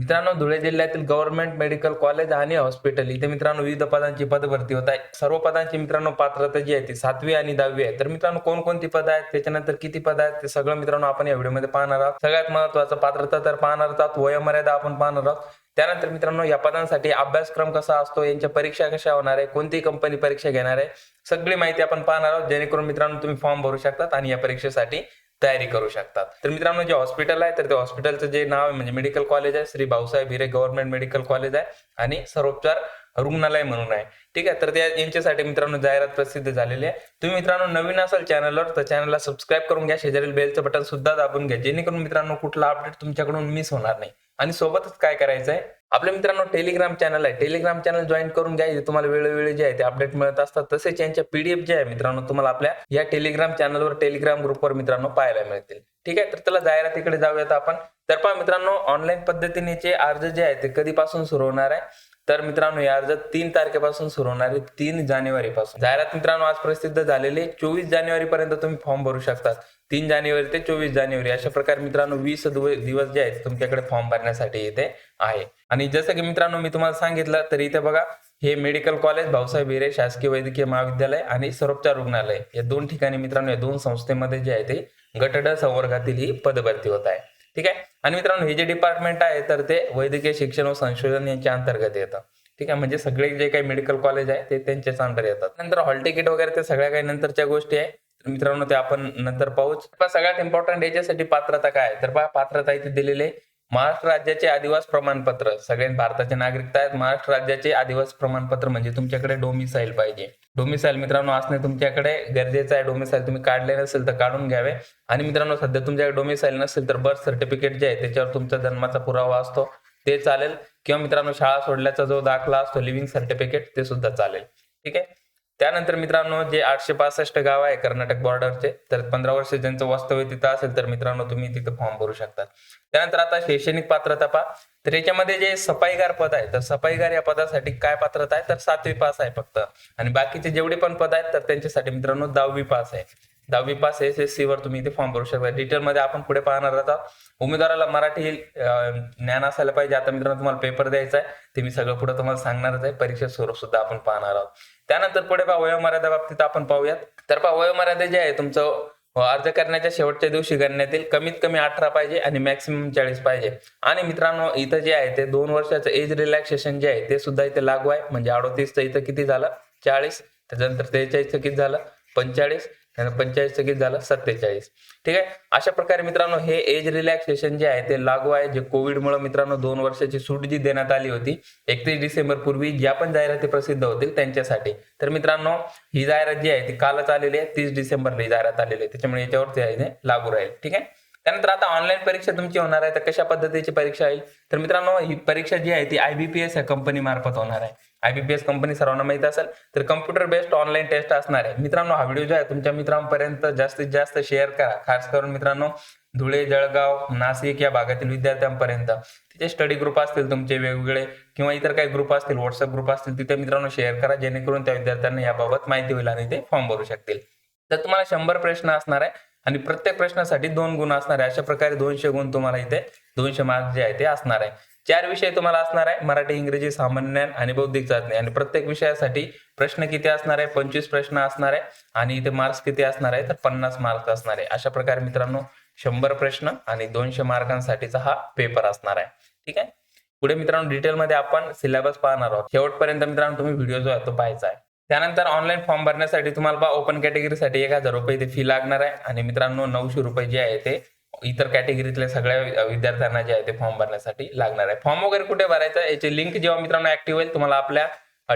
मित्रांनो धुळे जिल्ह्यातील government medical college आणि हॉस्पिटल इथे मित्रांनो विविध पदांची पदभरती होत आहे सर्व पदांची मित्रांनो पात्रता जी आहे ती सातवी आणि दहावी आहे. तर मित्रांनो कोणकोणती पद आहेत? त्याच्यानंतर किती पद आहेत? ते सगळं मित्रांनो आपण या व्हिडिओमध्ये पाहणार आहोत. सगळ्यात महत्वाचं पात्रता तर पाहणार आहोत. वयोमर्यादा आपण पाहणार आहोत. त्यानंतर मित्रांनो या पदांसाठी अभ्यासक्रम कसा असतो? यांच्या परीक्षा कशा होणार आहे? कोणती कंपनी परीक्षा घेणार आहे? सगळी माहिती आपण पाहणार आहोत. जेणेकरून मित्रांनो तुम्ही फॉर्म भरू शकतात आणि या परीक्षेसाठी तयारी करू शकतात. तर मित्रांनो जे हॉस्पिटल आहे तर ते हॉस्पिटलचं जे नाव आहे म्हणजे मेडिकल कॉलेज आहे Shri Bhausaheb Hire government medical college आहे. आणि सर्वोपचार रुग्णालय म्हणून आहे. ठीक आहे? तर त्या यांच्यासाठी मित्रांनो जाहिरात प्रसिद्ध झालेली आहे. तुम्ही मित्रांनो नवीन असाल चॅनलवर तर चॅनलला सबस्क्राईब करून घ्या. शेजारील बेलचं बटन सुद्धा दाबून घ्या. जेणेकरून मित्रांनो कुठला अपडेट तुमच्याकडून मिस होणार नाही. आणि सोबतच काय करायचं आहे आपल्या मित्रांनो टेलिग्राम चॅनल आहे. टेलिग्राम चॅनल जॉईन करून घ्या. तुम्हाला वेळोवेळी जे आहे ते अपडेट मिळत असतात. तसेच यांच्या पीडीएफ जे आहे मित्रांनो तुम्हाला आपल्या या टेलिग्राम चॅनलवर टेलिग्राम ग्रुपवर मित्रांनो पाहायला मिळतील. ठीक आहे? तर त्याला जाहिरातीकडे जाऊयात आपण. तर पहा मित्रांनो ऑनलाईन पद्धतीने अर्ज जे आहे ते कधीपासून सुरू होणार आहे? तर मित्रांनो हे अर्ज तीन तारखेपासून सुरू होणार आहे तीन जानेवारी पासून जाहिरात मित्रांनो आज प्रसिद्ध झालेली चोवीस जानेवारी पर्यंत तुम्ही फॉर्म भरू शकतात. तीन जानेवारी ते चोवीस जानेवारी अशा प्रकारे मित्रांनो वीस दिवस जे आहेत तुमच्याकडे फॉर्म भरण्यासाठी इथे आहे. आणि जसं की मित्रांनो मी तुम्हाला सांगितलं तर इथे बघा हे मेडिकल कॉलेज भाऊसाहेब हिरे शासकीय वैद्यकीय महाविद्यालय आणि सरोपचार रुग्णालय. या दोन ठिकाणी मित्रांनो या दोन संस्थेमध्ये जे आहे ते गटड संवर्गातील ही पदभरती होत आहे. ठीक आहे? आणि मित्रांनो हे जे डिपार्टमेंट आहे तर ते वैद्यकीय शिक्षण व संशोधन यांच्या अंतर्गत येतं. ठीक आहे? म्हणजे सगळे जे काही मेडिकल कॉलेज आहे ते त्यांच्याच अंडर येतात. नंतर हॉल तिकीट वगैरे ते सगळ्या काही नंतरच्या गोष्टी आहे. तर मित्रांनो ते आपण नंतर पाहूच सगळ्यात इम्पॉर्टंट याच्यासाठी पात्रता काय तर पहा पात्रता इथे दिलेली आहे. महाराष्ट्र राज्याचे आदिवास प्रमाणपत्र. सगळे भारताचे नागरिकता आहेत. महाराष्ट्र राज्याचे आदिवास प्रमाणपत्र म्हणजे तुमच्याकडे डोमिसाईल पाहिजे. डोमिसाईल मित्रांनो असणे तुमच्याकडे गरजेचं आहे डोमिसाईल तुम्ही काढले नसेल तर काढून घ्यावे. आणि मित्रांनो सध्या तुमच्याकडे डोमिसाईल नसेल तर बर्थ सर्टिफिकेट जे आहे त्याच्यावर तुमचा जन्माचा पुरावा असतो. ते चालेल. किंवा मित्रांनो शाळा सोडल्याचा जो दाखला असतो लिव्हिंग सर्टिफिकेट ते सुद्धा चालेल. ठीक आहे? त्यानंतर मित्रांनो जे आठशे पासष्ट गाव आहे कर्नाटक बॉर्डरचे तर पंधरा वर्ष ज्यांचं वास्तव्य तिथं असेल तर मित्रांनो तुम्ही तिथं फॉर्म भरू शकता. त्यानंतर आता शैक्षणिक पात्रता पा तर याच्यामध्ये जे सफाईगार पद आहे तर सफाईगार या पदासाठी काय पात्रता आहे? तर सातवी पास आहे फक्त. आणि बाकीचे जेवढे पण पद आहेत तर त्यांच्यासाठी मित्रांनो दहावी पास आहे. दहावी पास एस एस सी वर तुम्ही इथे फॉर्म भरू शकता. डिटेल मध्ये आपण पुढे पाहणार आहोत उमेदवाराला मराठी ज्ञान असायला पाहिजे. आता मित्रांनो तुम्हाला पेपर द्यायचा आहे. ते मी सगळं पुढे तुम्हाला सांगणारच आहे. परीक्षा स्वरूप सुद्धा आपण पाहणार आहोत. त्यानंतर पुढे पहा वयोमर्यादा बाबतीत आपण पाहूयात. तर पहा वयोमर्यादा जे आहे तुमचं अर्ज करण्याच्या शेवटच्या दिवशी करण्यात येईल कमीत कमी अठरा पाहिजे आणि मॅक्सिमम चाळीस पाहिजे. आणि मित्रांनो इथं जे आहे ते दोन वर्षाचं एज रिलॅक्सेशन जे आहे ते सुद्धा इथे लागू आहे. म्हणजे अडोतीसचं इथं किती झालं? चाळीस. त्याच्यानंतर त्रेचाळीसचं किती झालं? पंचेचाळीस. त्यानंतर पंचेचाळीस किती झालं सत्तेचाळीस. ठीक आहे? अशा प्रकारे मित्रांनो हे एज रिलॅक्सेशन जे आहे ते लागू आहे. जे कोविडमुळे मित्रांनो दोन वर्षाची सूट जी देण्यात आली होती एकतीस डिसेंबर पूर्वी ज्या पण जाहिराती प्रसिद्ध होतील त्यांच्यासाठी. तर मित्रांनो ही जाहिरात जी आहे ती कालच आलेली आहे. तीस डिसेंबरला ही जाहिरात आलेली आहे. त्याच्यामुळे याच्यावरती आहे ते लागू राहील. ठीक आहे? त्यानंतर आता ऑनलाईन परीक्षा तुमची होणार आहे. तर कशा पद्धतीची परीक्षा येईल? तर मित्रांनो ही परीक्षा जी आहे ती आयबीपीएस या कंपनी मार्फत होणार आहे. आयबीपीएस कंपनी सर्वांना माहीत असेल तर कम्प्युटर बेस्ड ऑनलाईन टेस्ट असणार आहे. मित्रांनो हा व्हिडिओ जो आहे तुमच्या मित्रांपर्यंत जास्तीत जास्त शेअर करा. खास करून मित्रांनो धुळे जळगाव नाशिक या भागातील विद्यार्थ्यांपर्यंत. तिथे स्टडी ग्रुप असतील तुमचे वेगवेगळे किंवा इतर काही ग्रुप असतील व्हॉट्सअप ग्रुप असतील तिथे मित्रांनो शेअर करा जेणेकरून त्या विद्यार्थ्यांना याबाबत माहिती होईल आणि ते फॉर्म भरू शकतील. तर तुम्हाला शंभर प्रश्न असणार आहे आणि प्रत्येक प्रश्नासाठी दोन गुण असणार आहे. अशा प्रकारे दोनशे गुण तुम्हाला इथे दोनशे मार्क जे आहे ते असणार आहे. चार विषय तुम्हाला असणार आहे. मराठी इंग्रजी सामान्य ज्ञान आणि बौद्धिक चाचणी. आणि प्रत्येक विषयासाठी प्रश्न किती असणार आहे? पंचवीस प्रश्न असणार आहे. आणि इथे मार्क्स किती असणार आहे? तर पन्नास मार्क्स असणार आहे. अशा प्रकारे मित्रांनो शंभर प्रश्न आणि दोनशे मार्कांसाठीचा हा पेपर असणार आहे. ठीक आहे? पुढे मित्रांनो डिटेलमध्ये आपण सिलेबस पाहणार आहोत. शेवटपर्यंत मित्रांनो तुम्ही व्हिडिओ जो आहे तो पाहायचा आहे. त्यानंतर ऑनलाईन फॉर्म भरण्यासाठी तुम्हाला ओपन कॅटेगरीसाठी एक हजार रुपये ते फी लागणार आहे. आणि मित्रांनो नऊशे रुपये जे आहे ते इतर कॅटेगरीतल्या सगळ्या विद्यार्थ्यांना जे आहे ते फॉर्म भरण्यासाठी लागणार आहे. फॉर्म वगैरे कुठे भरायचा याची लिंक जेव्हा मित्रांनो ऍक्टिव्ह होईल तुम्हाला आपल्या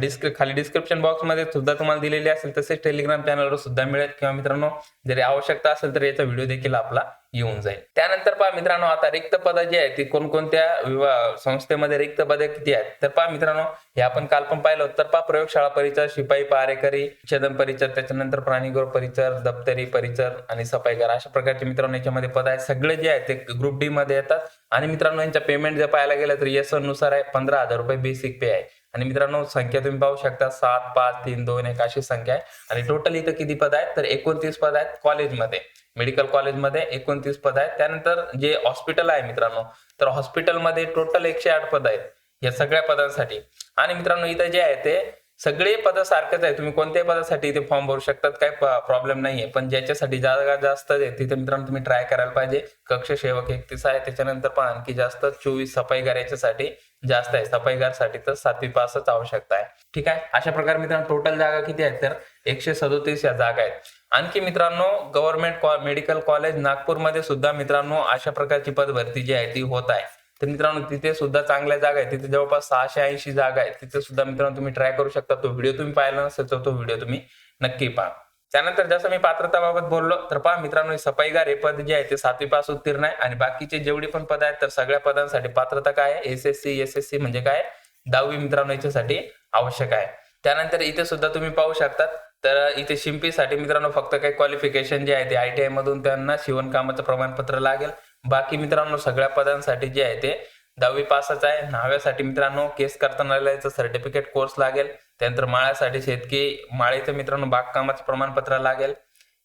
डिस्क्रि खाली डिस्क्रिप्शन बॉक्समध्ये सुद्धा तुम्हाला दिलेली असेल तसेच टेलिग्राम चॅनलवर सुद्धा मिळेल. किंवा मित्रांनो जरी आवश्यकता असेल तर याचा व्हिडिओ देखील आपला येऊन जाईल. त्यानंतर पहा मित्रांनो आता रिक्त पदं जी आहेत ती कोणकोणत्या विवा- संस्थेमध्ये रिक्त पदे किती आहेत? तर पहा मित्रांनो हे आपण काल पण पाहिलं होतं. तर पहा प्रयोगशाळा परिचर शिपाई पारेकरी छदन परिचर त्याच्यानंतर प्राणीगृह परिचर दप्तरी परिचर आणि सफाईगार अशा प्रकारचे मित्रांनो याच्यामध्ये पद आहेत. सगळे जे आहेत ते ग्रुप डी मध्ये येतात. आणि मित्रांनो यांच्या पेमेंट जर पाहायला गेलं तर एसनुसार आहे पंधरा हजार रुपये बेसिक पे आहे. आणि मित्रांनो संख्या तुम्ही पाहू शकता सात पाच तीन दोन एक अशी संख्या आहे. आणि टोटल इथं किती पद आहेत? तर एकोणतीस पद आहेत कॉलेजमध्ये मेडिकल कॉलेजमध्ये एकोणतीस पद आहेत. त्यानंतर जे हॉस्पिटल आहे मित्रांनो तर हॉस्पिटलमध्ये टोटल एकशे आठ पद आहेत या सगळ्या पदांसाठी. आणि मित्रांनो इथं जे आहे ते सगळे पद सारखेच आहे तुम्ही कोणत्याही पदासाठी इथे फॉर्म भरू शकतात काही प्रॉब्लेम नाहीये. पण ज्याच्यासाठी जागा जास्त आहे तिथे मित्रांनो तुम्ही ट्राय करायला पाहिजे. कक्ष सेवक एकतीस आहे. त्याच्यानंतर पण आणखी जास्त चोवीस सफाई करायच्यासाठी जास्त आहे. सफाईगारसाठी तर सातवी पासच आवश्यकता आहे. ठीक आहे? अशा प्रकारे मित्रांनो टोटल जागा किती आहेत? तर एकशे सदोतीस या जागा आहेत. आणखी मित्रांनो गव्हर्नमेंट मेडिकल कॉलेज नागपूरमध्ये सुद्धा मित्रांनो अशा प्रकारची पदभरती जी आहे ती होत आहे. तर मित्रांनो तिथे सुद्धा चांगल्या जागा आहेत. तिथे जवळपास सहाशे ऐंशी जागा आहेत. तिथे सुद्धा मित्रांनो तुम्ही ट्राय करू शकता. तो व्हिडिओ तुम्ही पाहिला नसेल तर तो व्हिडिओ तुम्ही नक्की पहा. त्यानंतर जसं मी पात्रताबाबत बोललो तर पहा मित्रांनो सफाईगार हे पद जे आहे ते सातवी पास उत्तीर्ण आहे. आणि बाकीचे जेवढी पण पद आहेत तर सगळ्या पदांसाठी पात्रता काय आहे? S S C S S C म्हणजे काय? दहावी मित्रांनो याच्यासाठी आवश्यक आहे. त्यानंतर इथे सुद्धा तुम्ही पाहू शकतात तर इथे शिंपीसाठी मित्रांनो फक्त काही क्वालिफिकेशन जे आहे ते आय टी आय मधून त्यांना शिवणकामाचं प्रमाणपत्र लागेल. बाकी मित्रांनो सगळ्या पदांसाठी जे आहे ते दहावी पासच आहे. न्हाव्यासाठी मित्रांनो केस करताना सर्टिफिकेट कोर्स लागेल. त्यानंतर माळ्यासाठी शेतकी माळेचं मित्रांनो बागकामाचं प्रमाणपत्र लागेल.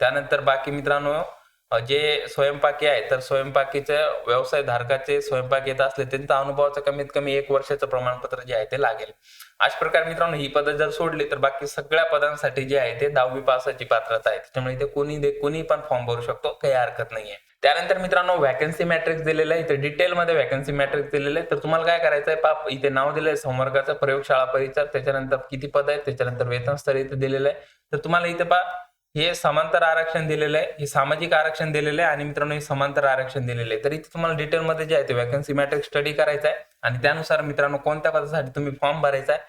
त्यानंतर बाकी मित्रांनो जे स्वयंपाकी आहे तर स्वयंपाकीचं व्यवसाय धारकाचे स्वयंपाक येत असले त्यांचा अनुभवाचं कमीत कमी एक वर्षाचं प्रमाणपत्र जे आहे ते लागेल. अशा प्रकारे मित्रांनो ही पदं जर सोडली तर बाकी सगळ्या पदांसाठी जे आहे ते दहावी पासाची पात्रता आहे. त्याच्यामुळे इथे कोणी दे कोणी पण फॉर्म भरू शकतो काही हरकत नाहीये. त्यानंतर मित्रांनो व्हॅकन्सी मॅट्रिक्स दिलेलं आहे इथे डिटेलमध्ये व्हॅकन्सी मॅट्रिक्स दिलेलं आहे. तर तुम्हाला काय करायचं आहे पाप इथे नाव दिलंय संवर्गाचं प्रयोगशाळा परिचर त्याच्यानंतर किती पद आहेत त्याच्यानंतर वेतन स्तर इथे दिलेलं आहे. तर तुम्हाला इथे पा हे समांतर आरक्षण दिलेलं आहे हे सामाजिक आरक्षण दिलेलं आहे आणि मित्रांनो हे समांतर आरक्षण दिलेलं आहे. तर इथे तुम्हाला डिटेलमध्ये जे आहे ते वॅकन्सी मॅट्रिक्स स्टडी करायचा आहे आणि त्यानुसार मित्रांनो कोणत्या पदासाठी तुम्ही फॉर्म भरायचा आहे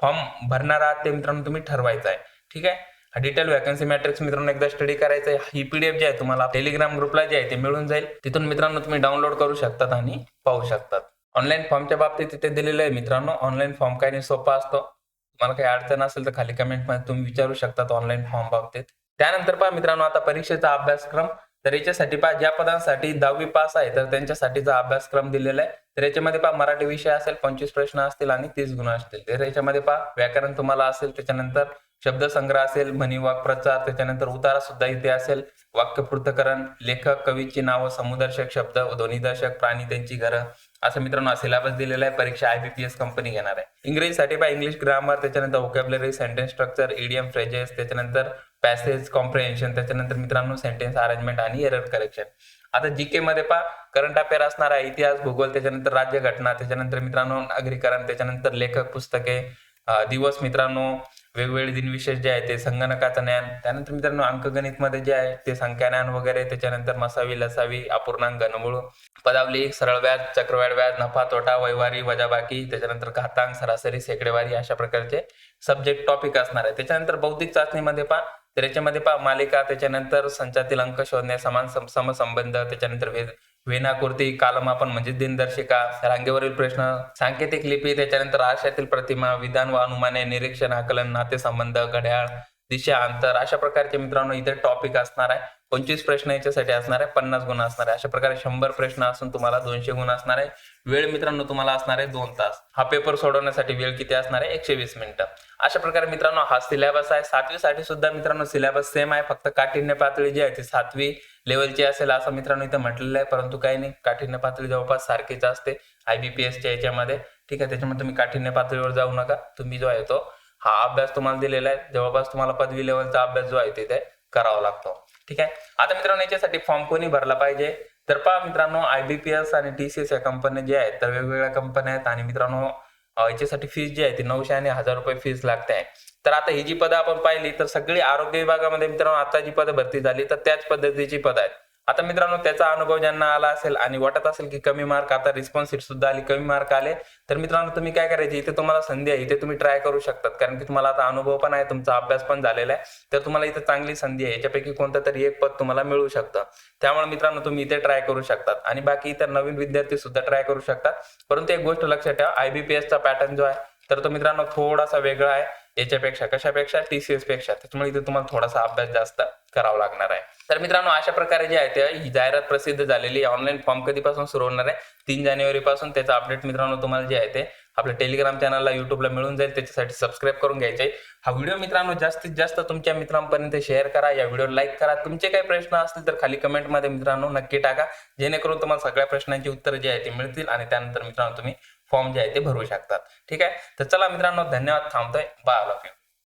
फॉर्म भरणार आहात ते मित्रांनो तुम्ही ठरवायचं आहे. ठीक आहे? हा डिटेल वॅकन्सी मॅट्रिक्स मित्रांनो एकदा स्टडी करायचं आहे. ही पीडीएफ जे आहे तुम्हाला टेलिग्राम ग्रुपला जे आहे ते मिळून जाईल. तिथून मित्रांनो तुम्ही डाउनलोड करू शकतात आणि पाहू शकतात. ऑनलाईन फॉर्मच्या बाबतीत तिथे दिलेलं आहे मित्रांनो. ऑनलाईन फॉर्म काही नाही सोपा असतो. तुम्हाला काही अडचण असेल तर खाली कमेंटमध्ये तुम्ही विचारू शकतात ऑनलाईन फॉर्म बाबतीत. त्यानंतर पहा मित्रांनो आता परीक्षेचा अभ्यासक्रम. तर याच्यासाठी पहा ज्या पदांसाठी दहावी पास आहे तर त्यांच्यासाठीचा अभ्यासक्रम दिलेला आहे तर याच्यामध्ये पहा मराठी विषय असेल पंचवीस प्रश्न असतील आणि तीस गुण असतील. तर याच्यामध्ये पहा व्याकरण तुम्हाला असेल त्याच्यानंतर शब्दसंग्रह असेल म्हणी वाक्प्रचार त्याच्यानंतर उतारा सुद्धा इथे असेल वाक्यपूर्तकरण लेखक कवीची नावं समुदर्शक शब्द ध्वनिदर्शक प्राणी त्यांची घरं असं मित्रांनो सिलेबस दिलेला आहे. परीक्षा आयबीपीएस कंपनी घेणार आहे. इंग्रजीसाठी पहा इंग्लिश ग्रामर त्याच्यानंतर vocabulary sentence structure idiom phrases त्याच्यानंतर पॅसेज कॉम्प्रिहेन्शन त्याच्यानंतर मित्रांनो सेंटेन्स अरेंजमेंट आणि एरर करेक्शन आता जीके मध्ये पहा करंट अफेअर असणार आहे. इतिहास भूगोल त्याच्यानंतर राज्यघटना त्याच्यानंतर मित्रांनो नागरीकरण त्याच्यानंतर लेखक पुस्तके दिवस मित्रांनो वेगवेगळे दिनविशेष जे आहे ते संगणकाचं ज्ञान त्यानंतर मित्रांनो अंकगणित मध्ये जे आहे ते संख्या ज्ञान वगैरे त्याच्यानंतर मसावी लसावी अपूर्णांक घनमूळ पदावली सरळ व्याज चक्रवाढ व्याज नफा तोटा वैवारी वजाबाकी त्याच्यानंतर घातांक सरासरी सेकडेवारी अशा प्रकारचे सब्जेक्ट टॉपिक असणार आहे. त्याच्यानंतर बौद्धिक चाचणीमध्ये पहा तर याच्यामध्ये पहा मालिका त्याच्यानंतर संचातील अंक शोधणे समान सम- समसंबंध त्याच्यानंतर वेद वेनाकृती कालमापन म्हणजे दिनदर्शिका. रांगेवरील प्रश्न सांकेतिक लिपी त्याच्यानंतर आरशातील प्रतिमा विधान व अनुमाने निरीक्षण आकलन नातेसंबंध घड्याळ दिशा अंतर अशा प्रकारचे मित्रांनो इथे टॉपिक असणार आहे. पंचवीस प्रश्न याच्यासाठी असणार आहे पन्नास गुण असणार आहे. अशा प्रकारे शंभर प्रश्न असून तुम्हाला दोनशे गुण असणार आहे. वेळ मित्रांनो तुम्हाला असणार आहे दोन तास. हा पेपर सोडवण्यासाठी वेळ किती असणार आहे? एकशे वीस मिनिटं. अशा प्रकारे मित्रांनो हा सिलेबस आहे. सातवीसाठी सुद्धा मित्रांनो सिलेबस सेम आहे. फक्त काठिण्य पातळी जी आहे ती सातवी लेवलची असेल असं मित्रांनो इथं म्हटलेलं आहे. परंतु काही नाही काठिण्य पातळी जवळपास सारखीच असते. आयबीपीएसच्या याच्यामध्ये. ठीक आहे त्याच्यामुळे तुम्ही काठिण्य पातळीवर जाऊ नका. तुम्ही जो आहे तो हा अभ्यास तुम्हाला दिलेला आहे. जवळपास तुम्हाला पदवी लेवलचा अभ्यास जो आहे तिथे करावा लागतो. ठीक आहे? आता मित्रांनो याच्यासाठी फॉर्म कोणी भरला पाहिजे? तर पहा मित्रांनो आयबीपीएस आणि टीसीएस या कंपन्या ज्या आहेत तर वेगवेगळ्या कंपन्या आहेत आणि मित्रांनो याच्यासाठी फीस जी आहे ती नऊशे आणि हजार रुपये फीस लागते. आहे तर आता ही जी पदं आपण पाहिली तर सगळी आरोग्य विभागामध्ये मित्रांनो आता जी पदं भरती झाली तर त्याच पद्धतीची पदं आहेत. आता मित्रांनो त्याचा अनुभव ज्यांना आला असेल आणि वाटत असेल की कमी मार्क आता रिस्पॉन्स सुद्धा आली कमी मार्क आले तर मित्रांनो तुम्ही काय करायचे? इथे तुम्हाला संधी आहे. इथे तुम्ही ट्राय करू शकतात. कारण की तुम्हाला आता अनुभव पण आहे तुमचा अभ्यास पण झालेला आहे. तर तुम्हाला इथे चांगली संधी आहे. याच्यापैकी कोणतं तरी एक पद तुम्हाला मिळू शकतं. त्यामुळे मित्रांनो तुम्ही इथे ट्राय करू शकतात. आणि बाकी इतर नवीन विद्यार्थी सुद्धा ट्राय करू शकतात. परंतु एक गोष्ट लक्षात ठेवा आयबीपीएसचा पॅटर्न जो आहे तर तो मित्रांनो थोडासा वेगळा आहे. याच्यापेक्षा कशापेक्षा? टीसीएसपेक्षा. त्याच्यामुळे इथे तुम्हाला थोडासा अभ्यास जास्त करावं लागणार आहे. तर मित्रांनो अशा प्रकारे जे आहे ते ही जाहिरात प्रसिद्ध झालेली ऑनलाईन फॉर्म कधीपासून सुरू होणार आहे? तीन जानेवारी पासून त्याचा अपडेट मित्रांनो तुम्हाला जे आहे ते आपल्या टेलिग्राम चॅनलला युट्यूबला मिळून जाईल. त्याच्यासाठी सबस्क्राईब करून घ्यायचे. हा व्हिडिओ मित्रांनो जास्तीत जास्त तुमच्या मित्रांपर्यंत शेअर करा. या व्हिडिओ लाईक करा. तुमचे काही प्रश्न असतील तर खाली कमेंटमध्ये मित्रांनो नक्की टाका. जेणेकरून तुम्हाला सगळ्या प्रश्नांची उत्तर जे आहे ते मिळतील आणि त्यानंतर मित्रांनो तुम्ही फॉर्म जे आहे ते भरू शकतात. ठीक आहे? तर चला मित्रांनो धन्यवाद. थांबतोय. बाय